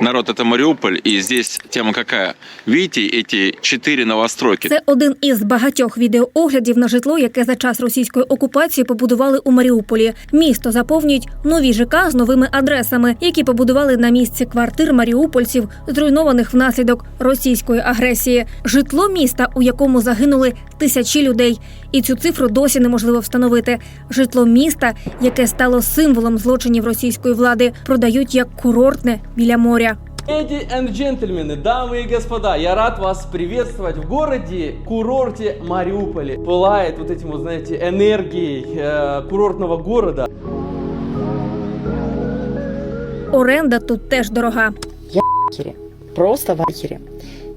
Народ, это Мариуполь, и здесь тема какая? Видите эти четыре новостройки? Це один із багатьох відеооглядів на житло, яке за час російської окупації побудували у Маріуполі. Місто заповнюють нові ЖК з новими адресами, які побудували на місці квартир маріупольців, зруйнованих внаслідок російської агресії. Житло міста, у якому загинули тисячі людей, і цю цифру досі неможливо встановити. Житло міста, яке стало символом злочинів російської влади, продають як курортне біля моря. Леди и джентльмены, дамы и господа, я рад вас приветствовать в городе, курорте Мариуполе. Пылает вот этим вот, знаете, энергией э, курортного города. Оренда тут теж дорога. ахере. Просто в ахере.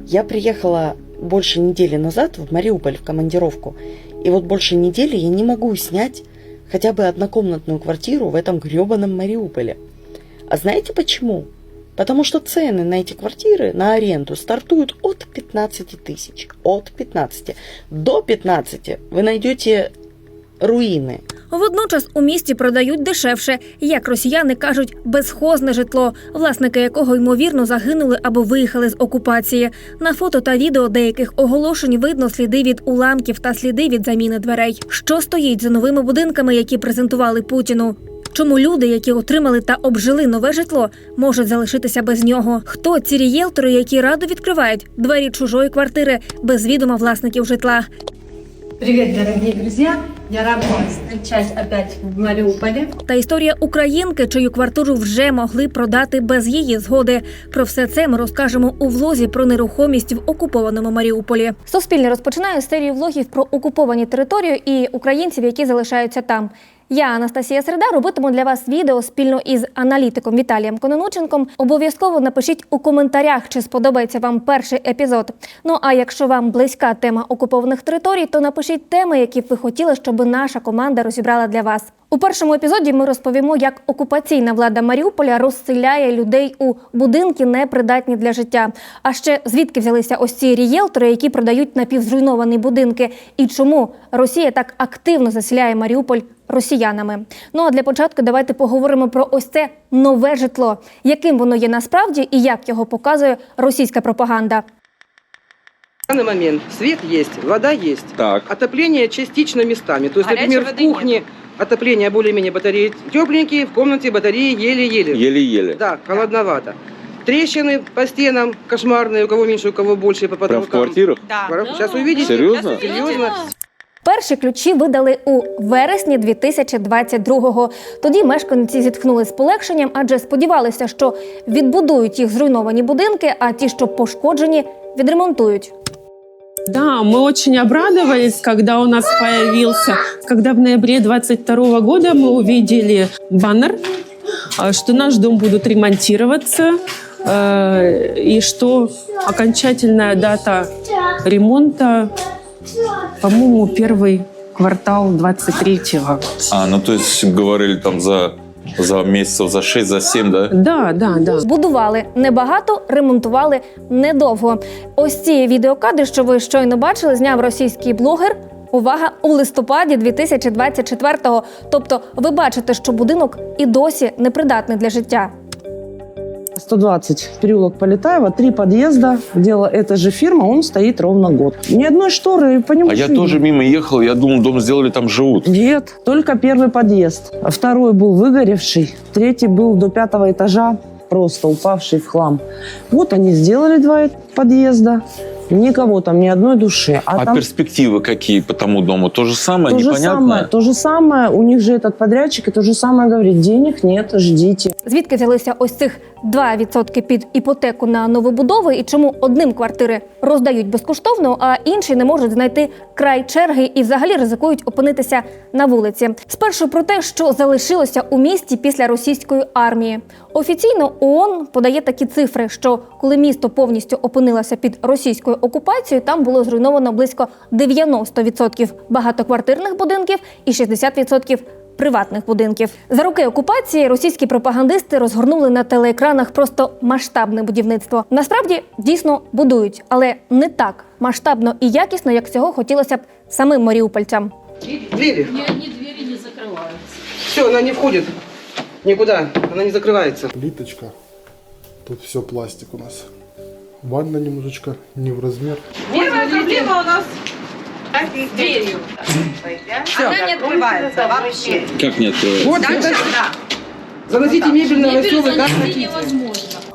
Я приехала больше недели назад в Мариуполь в командировку. И вот больше недели я не могу снять хотя бы однокомнатную квартиру в этом гребаном Мариуполе. А знаете почему? Потому что цены на эти квартиры, на аренду, стартуют от 15 тысяч. От 15. До 15 вы найдете руины. Водночас у місті продають дешевше, як росіяни кажуть, безхозне житло, власники якого ймовірно загинули або виїхали з окупації. На фото та відео деяких оголошень видно сліди від уламків та сліди від заміни дверей. Що стоїть за новими будинками, які презентували Путіну? Чому люди, які отримали та обжили нове житло, можуть залишитися без нього? Хто ці рієлтори, які радо відкривають двері чужої квартири без відома власників житла? Привет, дорогие друзья! Я рада вас встречать опять в Мариуполе. Та історія українки, чию квартиру вже могли продати без її згоди. Про все це ми розкажемо у влозі про нерухомість в окупованому Маріуполі. Суспільне розпочинає серію влогів про окуповані території і українців, які залишаються там. Я, Анастасія Середа, робитиму для вас відео спільно із аналітиком Віталієм Кононученком. Обов'язково напишіть у коментарях, чи сподобається вам перший епізод. Ну а якщо вам близька тема окупованих територій, то напишіть теми, які б ви хотіли, щоб наша команда розібрала для вас. У першому епізоді ми розповімо, як окупаційна влада Маріуполя розселяє людей у будинки, непридатні для життя. А ще звідки взялися ось ці рієлтори, які продають напівзруйновані будинки, і чому Росія так активно заселяє Маріуполь росіянами. Ну а для початку давайте поговоримо про ось це нове житло, яким воно є насправді і як його показує російська пропаганда. В данный момент свет есть, вода есть, Так. отопление частично местами. То есть, Горячей например, в кухне отопление более-менее батареи тепленькие, в комнате батареи еле-еле. Еле-еле. Да, холодновато. Трещины по стенам кошмарные, у кого меньше, у кого больше по Прям в потолкам. квартирах? Сейчас увидите. Серьезно? Серьезно. Перші ключі видали у вересні 2022-го. Тоді мешканці зітхнули з полегшенням, адже сподівалися, що відбудують їх зруйновані будинки, а ті, що пошкоджені, відремонтують. Да, мы очень обрадовались, когда у нас появился, когда в ноябре 22 года мы увидели баннер, а, что наш дом будут ремонтироваться, э, и что окончательная дата ремонта, по-моему, первый квартал 23-го. А, ну то есть говорили там за, за місяців, за 6, за 7, да? Да, да, да. Будували небагато, ремонтували недовго. Ось ці відеокадри, що ви щойно бачили, зняв російський блогер. Увага у листопаді 2024-го. Тобто, ви бачите, що будинок і досі непридатний для життя. 120, переулок Полетаева, три подъезда, делала эта же фирма, он стоит ровно год. Ни одной шторы по нему А я тоже мимо ехал, я думал, дом сделали, там живут. Нет, только первый подъезд. А Второй был выгоревший, третий был до пятого этажа, просто упавший в хлам. Вот они сделали два подъезда, никого там, ни одной души. А, А, там перспективы какие по тому дому? То же самое, то же непонятно? самое, то же самое, у них же этот подрядчик, и то же самое говорит, денег нет, ждите. Звідки взялися ось цих 2% під іпотеку на новобудови, і чому одним квартири роздають безкоштовно, а інші не можуть знайти край черги і взагалі ризикують опинитися на вулиці. Спершу про те, що залишилося у місті після російської армії. Офіційно ООН подає такі цифри, що коли місто повністю опинилося під російською окупацією, там було зруйновано близько 90% багатоквартирних будинків і 60% приватних будинків. За роки окупації російські пропагандисти розгорнули на телеекранах просто масштабне будівництво. Насправді дійсно будують, але не так масштабно і якісно, як цього хотілося б самим маріупольцям. Двери. Ни одни двери не закрываются. Все, она не входит никуда, она не закрывается. Плиточка. Тут все пластик у нас. Ванна немножечко не в размер. Первая проблема у нас с дверью. Она не открывается вообще. Как нет? э, Вот это Заносите мебель на новостёвый, как хотите.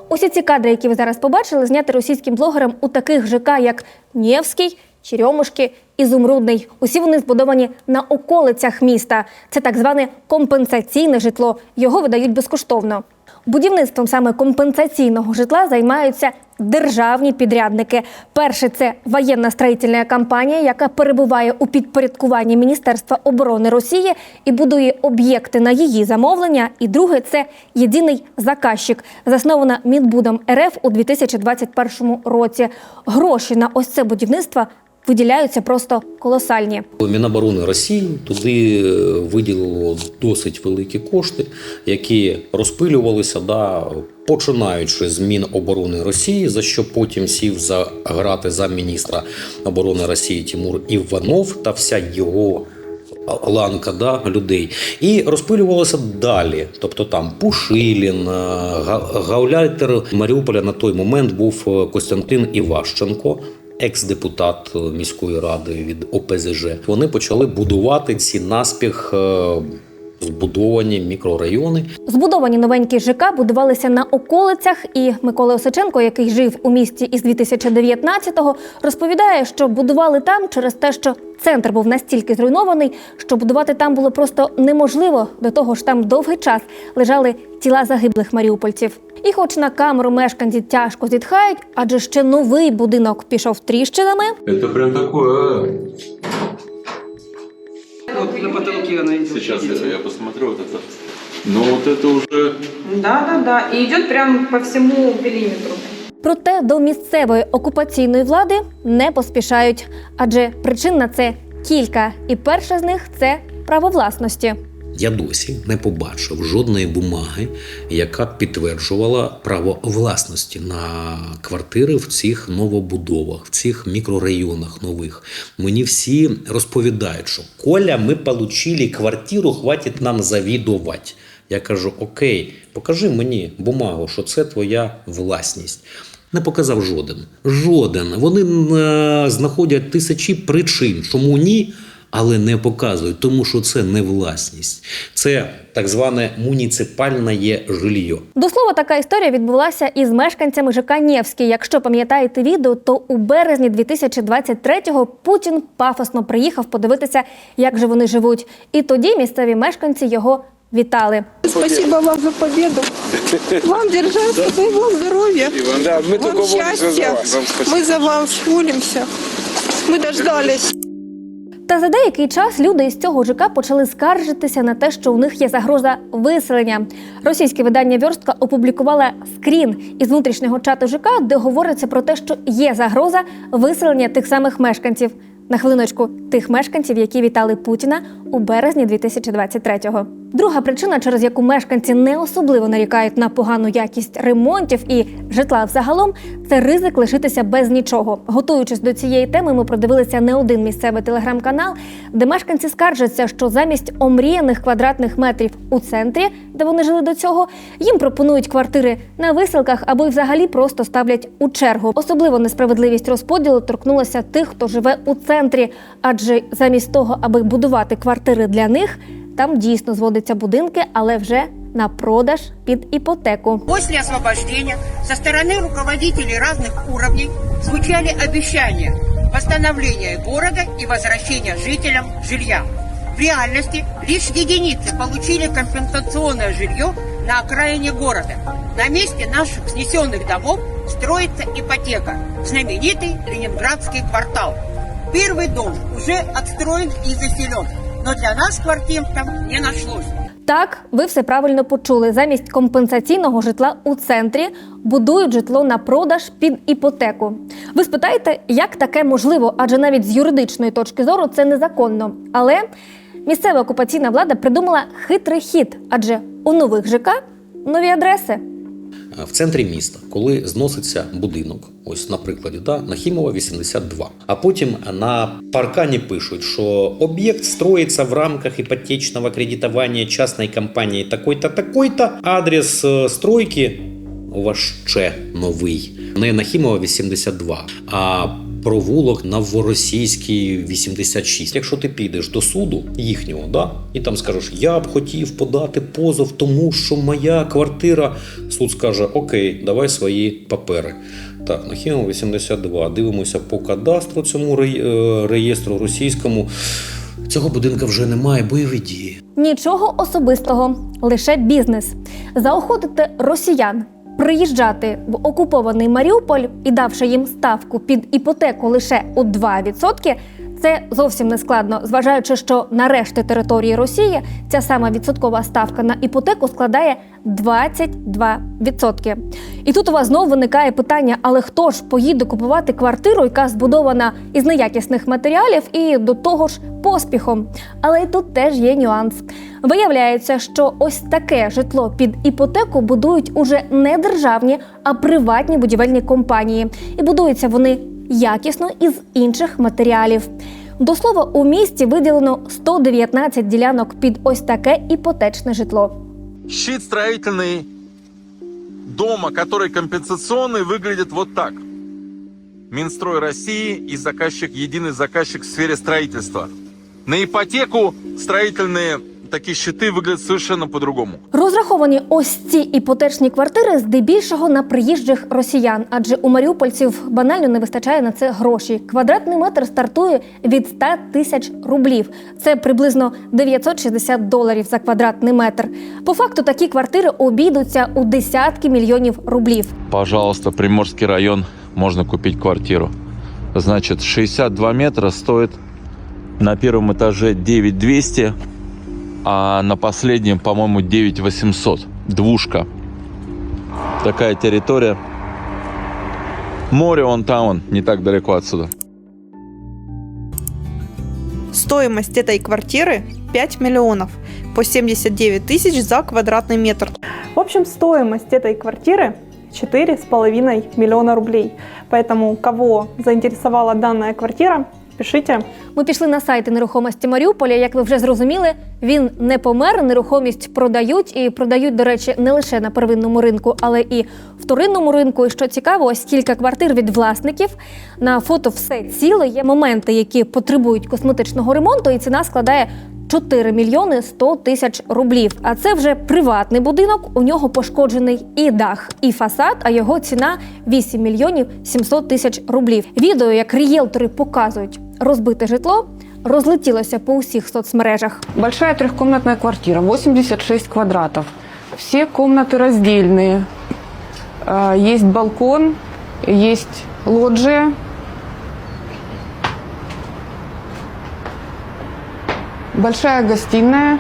Усі ці кадри, які ви зараз побачили, зняті російським блогером у таких ЖК, як Нєвський, Черемушки, Ізумрудний. Усі вони збудовані на околицях міста. Це так зване компенсаційне житло. Його видають безкоштовно. Будівництвом саме компенсаційного житла займаються державні підрядники. Перше це воєнна строїтельна компанія, яка перебуває у підпорядкуванні Міністерства оборони Росії і будує об'єкти на її замовлення. І друге це єдиний заказчик, заснована Мінбудом РФ у 2021 році. Гроші на ось це будівництво виділяються просто колосальні. Міноборони Росії туди е, виділило досить великі кошти, які розпилювалися, да, починаючи з Міноборони Росії, за що потім сів за грати замміністра оборони Росії Тимур Іванов та вся його. Ланка да, людей і розпилювалося далі. Тобто там Пушилін, е, гауляйтер Маріуполя на той момент був е, Костянтин Іващенко, екс-депутат е, міської ради від ОПЗЖ. Вони почали будувати ці наспіх е, збудовані мікрорайони. Збудовані новенькі ЖК будувалися на околицях, і Микола Осиченко, який жив у місті із 2019-го, розповідає, що будували там через те, що центр був настільки зруйнований, що будувати там було просто неможливо. До того ж, там довгий час лежали тіла загиблих маріупольців. І, хоч на камеру мешканці тяжко зітхають, адже ще новий будинок пішов тріщинами. Это прям такое... Вот на потолке она идет. Сейчас я, я посмотрю вот это. Ну вот это уже... Да, да, да. И идет прям по всему периметру. Проте до місцевої окупаційної влади не поспішають, адже причин на це кілька. І перша з них це право власності. Я досі не побачив жодної бумаги, яка підтверджувала право власності на квартири в цих новобудовах, в цих мікрорайонах нових. Мені всі розповідають, що Коля, ми отримали квартиру, хватить нам завідувати. Я кажу: Окей, покажи мені бумагу, що це твоя власність. Не показав жоден. Жоден. Вони е, знаходять тисячі причин, чому ні, але не показують, тому що це не власність. Це так зване муніципальне є жилье. До слова, така історія відбулася із мешканцями ЖК Нєвський. Якщо пам'ятаєте відео, то у березні 2023-го Путін пафосно приїхав подивитися, як же вони живуть. І тоді місцеві мешканці його вітали. Спасибо вам за победу. Вам держаться, дай вам здоровья. Да, мы Вам счастья. Мы за вас молимся. Мы дождались. Та за деякий час люди із цього ЖК почали скаржитися на те, що у них є загроза виселення. Російське видання Вьорстка опублікувало скрін із внутрішнього чату ЖК, де говориться про те, що є загроза виселення тих самих мешканців. На хвилиночку тих мешканців, які вітали Путіна у березні 2023-го. Друга причина, через яку мешканці не особливо нарікають на погану якість ремонтів і житла взагалом, це ризик лишитися без нічого. Готуючись до цієї теми, ми продивилися не один місцевий телеграм-канал, де мешканці скаржаться, що замість омріяних квадратних метрів у центрі, де вони жили до цього, їм пропонують квартири на виселках або й взагалі просто ставлять у чергу. Особливо несправедливість розподілу торкнулася тих, хто живе у центрі, адже замість того, аби будувати квартири для них, там дійсно зводяться будинки, але вже на продаж під іпотеку. После освобождения со стороны руководителей разных уровней звучали обещания восстановления города и возвращения жителям жилья. В реальности лишь единицы получили компенсационное жилье на окраине города. На месте наших снесенных домов строится ипотека, знаменитый Ленинградский квартал. Первый дом уже отстроен и заселен, но для нас квартир там не нашлось. Так, ви все правильно почули. Замість компенсаційного житла у центрі будують житло на продаж під іпотеку. Ви спитаєте, як таке можливо? Адже навіть з юридичної точки зору це незаконно. Але місцева окупаційна влада придумала хитрий хід, адже у нових ЖК нові адреси. В центрі міста, коли зноситься будинок, ось на прикладі, да, Нахімова 82. А потім на паркані пишуть, що об'єкт строїться в рамках іпотечного кредитування частної компанії такой-то, такой-то, адрес е, стройки у вас ще новий. Не Нахімова 82, а провулок Новоросійський 86. Якщо ти підеш до суду їхнього, да, і там скажеш, я б хотів подати позов, тому що моя квартира. Суд скаже: Окей, давай свої папери. Так, Нахімова 82. Дивимося по кадастру цьому е, реєстру російському. Цього будинка вже немає, бойові дії. Нічого особистого, лише бізнес. Заохотити росіян приїжджати в окупований Маріуполь і давши їм ставку під іпотеку лише у 2%, це зовсім не складно, зважаючи, що на решті території Росії ця сама відсоткова ставка на іпотеку складає 22%. І тут у вас знову виникає питання: але хто ж поїде купувати квартиру, яка збудована із неякісних матеріалів і до того ж поспіхом? Але тут теж є нюанс. Виявляється, що ось таке житло під іпотеку будують уже не державні, а приватні будівельні компанії. І будуються вони якісно із інших матеріалів. До слова, у місті виділено 119 ділянок під ось таке іпотечне житло. Щит строительный дома, который компенсационный, выглядит вот так. Минстрой России и заказчик, единый заказчик в сфере строительства. На ипотеку строительные такие щиты выглядят совершенно по-другому. Розраховані ось ці іпотечні квартири здебільшого на приїжджих росіян, адже у маріупольців банально не вистачає на це гроші. Квадратний метр стартує від 100 тисяч рублів. Це приблизно 960 доларів за квадратний метр. По факту такі квартири обійдуться у десятки мільйонів рублів. Пожалуйста, Приморский район, можно купить квартиру. Значит, 62 метра стоит на первом этаже 9200, а на последнем, по-моему, 9800. Двушка. Такая территория. Море он таун, не так далеко отсюда. Стоимость этой квартиры 5 миллионов по 79 тысяч за квадратный метр. В общем, стоимость этой квартиры 4,5 миллиона рублей. Поэтому, кого заинтересовала данная квартира, пишите. Ми пішли на сайти нерухомості Маріуполя. Як ви вже зрозуміли, він не помер. Нерухомість продають і продають, до речі, не лише на первинному ринку, але і вторинному ринку. І що цікаво, ось кілька квартир від власників. На фото все ціле. Є моменти, які потребують косметичного ремонту, і ціна складає. 4 мільйони 100 тисяч рублів. А це вже приватний будинок. У нього пошкоджений і дах, і фасад, а його ціна 8 мільйонів 700 тисяч рублів. Відео, як рієлтори показують розбите житло, розлетілося по усіх соцмережах. Большая трехкомнатная квартира, 86 квадратов. Все комнаты раздельные. А, Есть балкон, есть лоджия. Большая гостиная.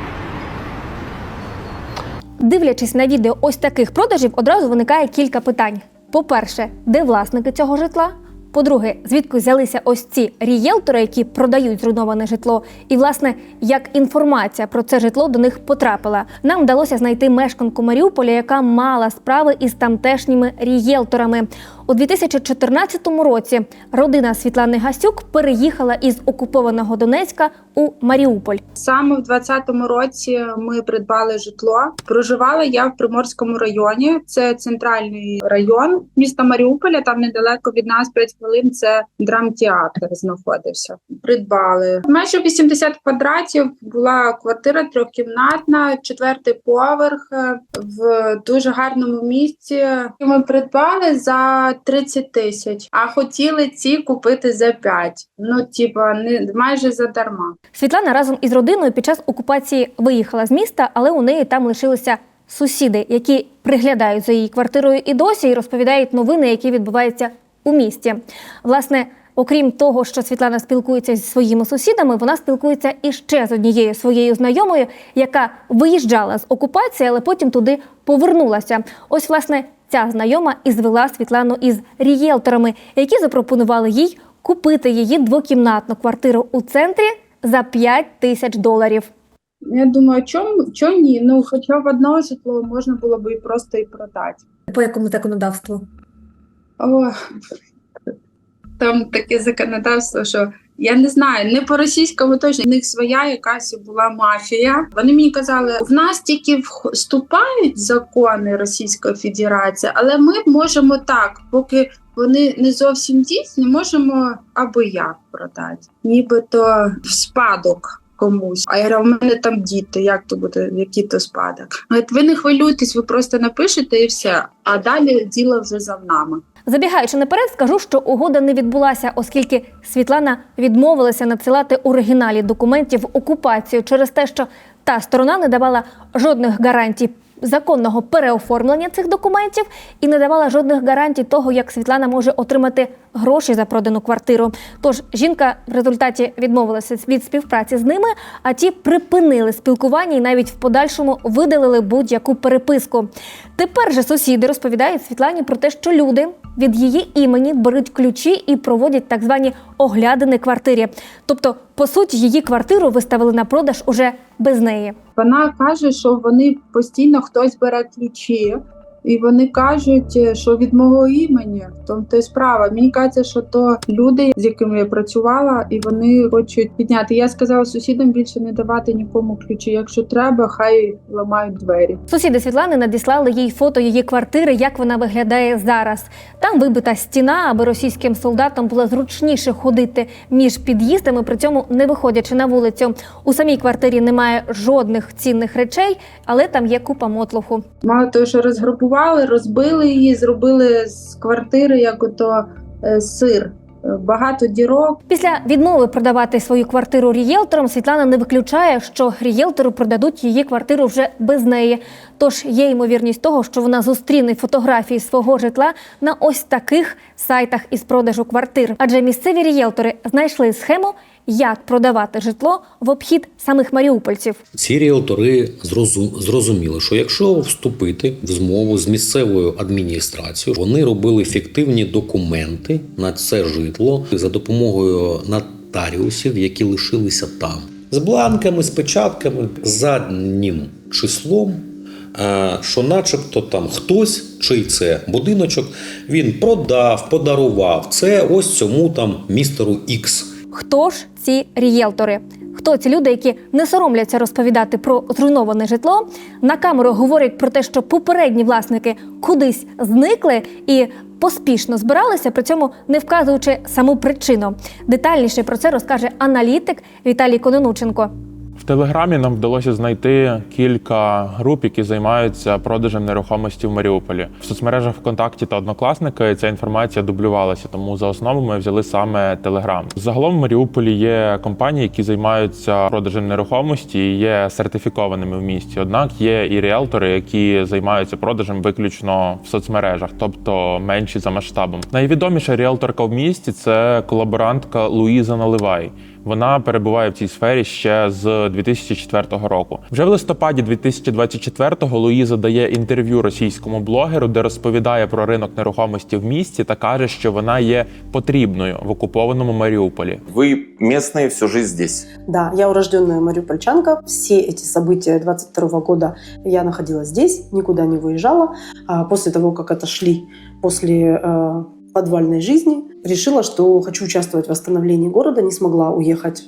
Дивлячись на відео ось таких продажів, одразу виникає кілька питань. По-перше, де власники цього житла? По-друге, звідки взялися ось ці рієлтори, які продають зруйноване житло, і власне як інформація про це житло до них потрапила. Нам вдалося знайти мешканку Маріуполя, яка мала справи із тамтешніми рієлторами. У 2014 році родина Світлани Гасюк переїхала із окупованого Донецька у Маріуполь. Саме в 2020 році ми придбали житло. Проживала я в Приморському районі. Це центральний район міста Маріуполя. Там недалеко від нас 5 хвилин. Це драмтеатр знаходився. Придбали майже 80 квадратів. Була квартира трьохкімнатна, четвертий поверх е, в дуже гарному місці. Ми придбали за 30 тисяч, а хотіли ці купити за 5. Ну, типа, не майже задарма. Світлана разом із родиною під час окупації виїхала з міста, але у неї там лишилися сусіди, які приглядають за її квартирою і досі і розповідають новини, які відбуваються у місті. Власне, окрім того, що Світлана спілкується зі своїми сусідами, вона спілкується іще з однією своєю знайомою, яка виїжджала з окупації, але потім туди повернулася. Ось, власне, ця знайома і звела Світлану із рієлторами, які запропонували їй купити її двокімнатну квартиру у центрі за 5 тисяч доларів. Я думаю, чому чому ні? Ну, хоча б одне житло можна було б і просто і продати. По якому законодавству? О, там таке законодавство, що Я не знаю, не по російському точно. В них своя якась була мафія. Вони мені казали, в нас тільки вступають закони Російської Федерації, але ми можемо так, поки вони не зовсім дійсні, можемо або як продати, нібито в спадок. Комусь, а я говорю, у мене там діти, як то буде, який то спадок? Говорить, ви не хвилюйтесь, ви просто напишете і все. А далі діло вже за нами. Забігаючи наперед, скажу, що угода не відбулася, оскільки Світлана відмовилася надсилати оригіналі документів окупацію через те, що та сторона не давала жодних гарантій законного переоформлення цих документів і не давала жодних гарантій того, як Світлана може отримати гроші за продану квартиру. Тож жінка в результаті відмовилася від співпраці з ними, а ті припинили спілкування і навіть в подальшому видалили будь-яку переписку. Тепер же сусіди розповідають Світлані про те, що люди від її імені беруть ключі і проводять так звані оглядини квартирі. Тобто, по суті, її квартиру виставили на продаж уже без неї. Вона каже, що вони постійно хтось бере ключі, і вони кажуть, е, що від мого імені. То й справа. Мені кажеться, що то люди, з якими я працювала, і вони хочуть підняти. Я сказала сусідам більше не давати нікому ключі. Якщо треба, хай ламають двері. Сусіди Світлани надіслали їй фото її квартири, як вона виглядає зараз. Там вибита стіна, аби російським солдатам було зручніше ходити між під'їздами, при цьому не виходячи на вулицю. У самій квартирі немає жодних цінних речей, але там є купа мотлуху. Мало того, що розграбували, розбили її, зробили з квартири як ото е, сир. Е, Багато дірок. Після відмови продавати свою квартиру рієлторам Світлана не виключає, що рієлтори продадуть її квартиру вже без неї. Тож є ймовірність того, що вона зустріне фотографії свого житла на ось таких сайтах із продажу квартир. Адже місцеві рієлтори знайшли схему, як продавати житло в обхід самих маріупольців. Ці ріелтори зрозу- зрозуміли, що якщо вступити в змову з місцевою адміністрацією, вони робили фіктивні документи на це житло за допомогою нотаріусів, які лишилися там, з бланками, з печатками, заднім числом. Що, начебто, там хтось, чий це будиночок, він продав, подарував це ось цьому там містеру Ікс. Хто ж ці рієлтори? Хто ці люди, які не соромляться розповідати про зруйноване житло, на камеру говорять про те, що попередні власники кудись зникли і поспішно збиралися, при цьому не вказуючи саму причину. Детальніше про це розкаже аналітик Віталій Кононученко. Телеграмі нам вдалося знайти кілька груп, які займаються продажем нерухомості в Маріуполі. В соцмережах ВКонтакті та Однокласники ця інформація дублювалася, тому за основу ми взяли саме Телеграм. Загалом в Маріуполі є компанії, які займаються продажем нерухомості і є сертифікованими в місті. Однак є і ріелтори, які займаються продажем виключно в соцмережах, тобто менші за масштабом. Найвідоміша ріелторка в місті це колаборантка Луїза Наливай. Вона перебуває в цій сфері ще з 2004 року. Вже в листопаді 2024-го Луїза дає інтерв'ю російському блогеру, де розповідає про ринок нерухомості в місті та каже, що вона є потрібною в окупованому Маріуполі. Вы местные всю жизнь здесь. Да, я урожденная мариупольчанка. Все эти события 22 года я находилась здесь, никуда не выезжала. А после того, как отошли после э, подвальной жизни, решила, что хочу участвовать в восстановлении города, не смогла уехать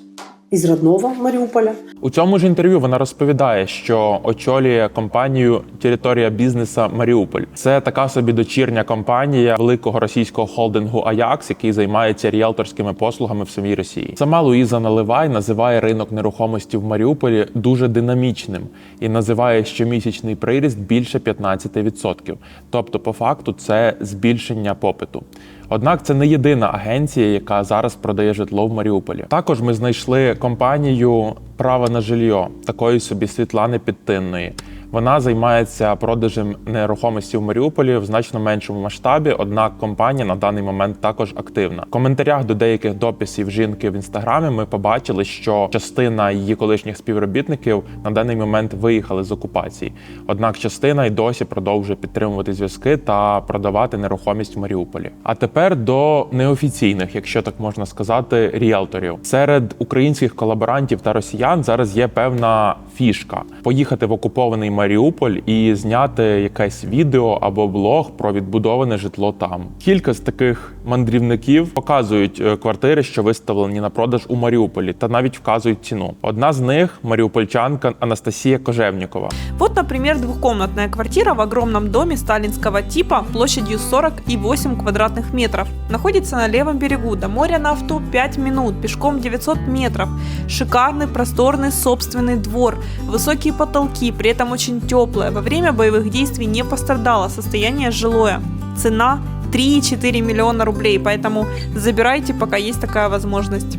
из родного Мариуполя. У цьому ж інтерв'ю вона розповідає, що очолює компанію Територія бізнеса Маріуполь. Це така собі дочірня компанія великого російського холдингу Аякс, який займається ріелторськими послугами в самій Росії. Сама Луїза Наливай називає ринок нерухомості в Маріуполі дуже динамічним і називає щомісячний приріст більше 15%. Тобто, по факту, це збільшення попиту. Однак це не єдина агенція, яка зараз продає житло в Маріуполі. Також ми знайшли компанію Право на жилье такої собі Світлани Підтинної. Вона займається продажем нерухомості в Маріуполі в значно меншому масштабі. Однак компанія на даний момент також активна. В коментарях до деяких дописів жінки в інстаграмі ми побачили, що частина її колишніх співробітників на даний момент виїхали з окупації. Однак частина й досі продовжує підтримувати зв'язки та продавати нерухомість в Маріуполі. А тепер до неофіційних, якщо так можна сказати, ріелторів серед українських колаборантів та росіян зараз є певна фішка поїхати в окупований Маріуполь і зняти якесь відео або блог про відбудоване житло там. Кілька з таких мандрівників показують е, квартири, що виставлені на продаж у Маріуполі, та навіть вказують ціну. Одна з них маріупольчанка Анастасія Кожевнікова. Вот, например, двухкомнатная квартира в огромном доме сталинского типа площадью 48 квадратных метров. Находится на левом берегу, до моря на авто 5 минут, пешком 900 метров. Шикарный, просторный собственный двор, высокие потолки, при этом очень теплая. Во время боевых действий не пострадало, состояние жилое. Цена 3,4 миллиона рублей, поэтому забирайте, пока есть такая возможность.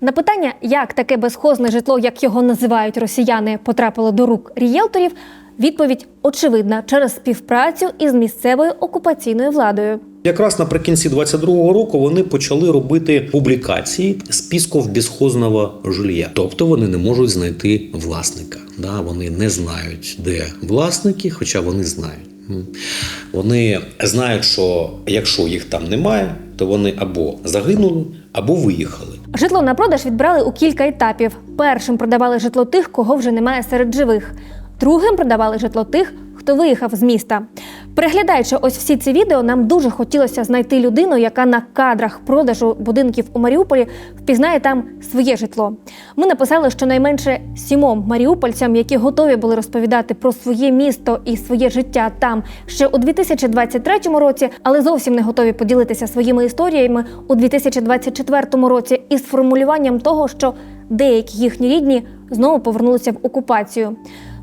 На питання, як таке безхозне житло, як його називають росіяни, потрапило до рук рієлторів, відповідь очевидна через співпрацю із місцевою окупаційною владою. Якраз наприкінці 22-го року вони почали робити публікації списків безхозного жилья. Тобто вони не можуть знайти власника. Да? Вони не знають, де власники, хоча вони знають. Вони знають, що якщо їх там немає, то вони або загинули, або виїхали. Житло на продаж відбрали у кілька етапів. Першим продавали житло тих, кого вже немає серед живих. Другим продавали житло тих, хто виїхав з міста. Переглядаючи ось всі ці відео, нам дуже хотілося знайти людину, яка на кадрах продажу будинків у Маріуполі впізнає там своє житло. Ми написали, що найменше сімом маріупольцям, які готові були розповідати про своє місто і своє життя там ще у 2023 році, але зовсім не готові поділитися своїми історіями у 2024 році із формулюванням того, що деякі їхні рідні знову повернулися в окупацію.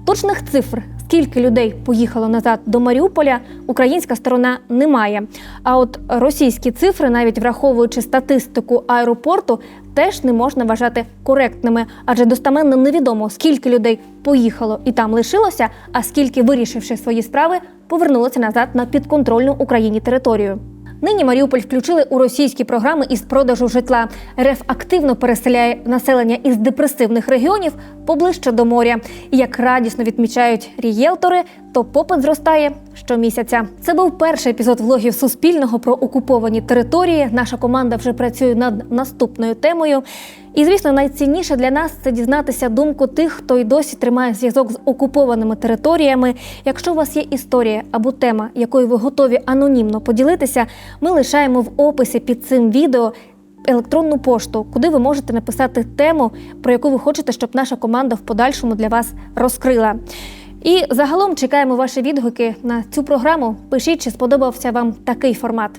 Точних цифр, скільки людей поїхало назад до Маріуполя, українська сторона не має. А от російські цифри, навіть враховуючи статистику аеропорту, теж не можна вважати коректними, адже достаменно невідомо, скільки людей поїхало і там лишилося, а скільки, вирішивши свої справи, повернулося назад на підконтрольну Україні територію. Нині Маріуполь включили у російські програми із продажу житла. РФ активно переселяє населення із депресивних регіонів поближче до моря. І як радісно відмічають рієлтори, то попит зростає щомісяця. Це був перший епізод влогів Суспільного про окуповані території. Наша команда вже працює над наступною темою. І, звісно, найцінніше для нас це дізнатися думку тих, хто й досі тримає зв'язок з окупованими територіями. Якщо у вас є історія або тема, якою ви готові анонімно поділитися, ми лишаємо в описі під цим відео. Електронну пошту, куди ви можете написати тему, про яку ви хочете, щоб наша команда в подальшому для вас розкрила. І загалом чекаємо ваші відгуки на цю програму. Пишіть, чи сподобався вам такий формат.